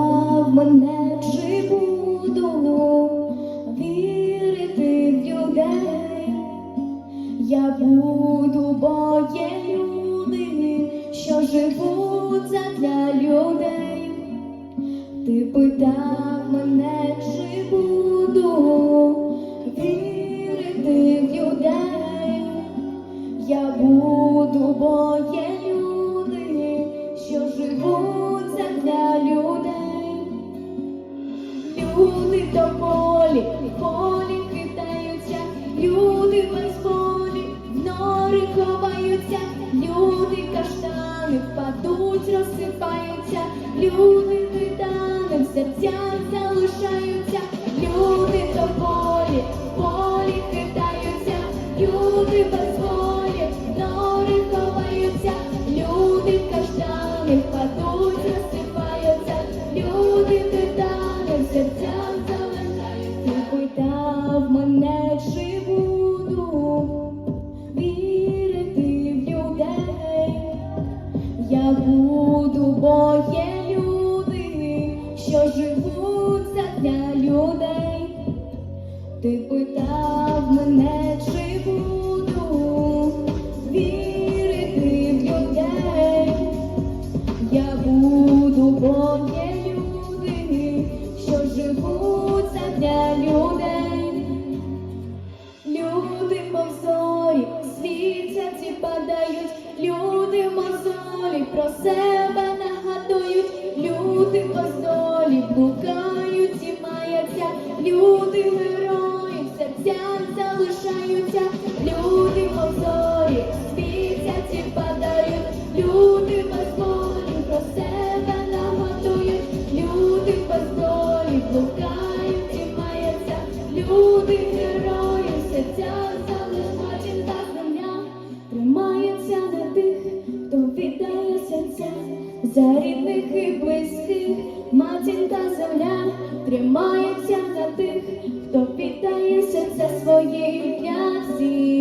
питав мене, чи буду вірити в людей, я буду боєю людини, що живуть задля людей. Ти питав мене, чи вірити в людей, я буду боєю. Люди до полі, в полі хитаються, люди без волі, в нори ховаються, люди каштани впадуть, розсипаються, люди титани в серцях залишаються, люди до полі, в полі хитаються, люди без волі, в нори ховаються, люди каштани бо є люди, що живуть для людей. Ти питав мене, чи буду вірити в людей. Я буду, бо є люди, що живуть для людей. Люди повзорі, світять і падають, люди мозолі про себе за рідних і близьких, матінка земля, тримається за тих, хто віддає серце своє для всіх.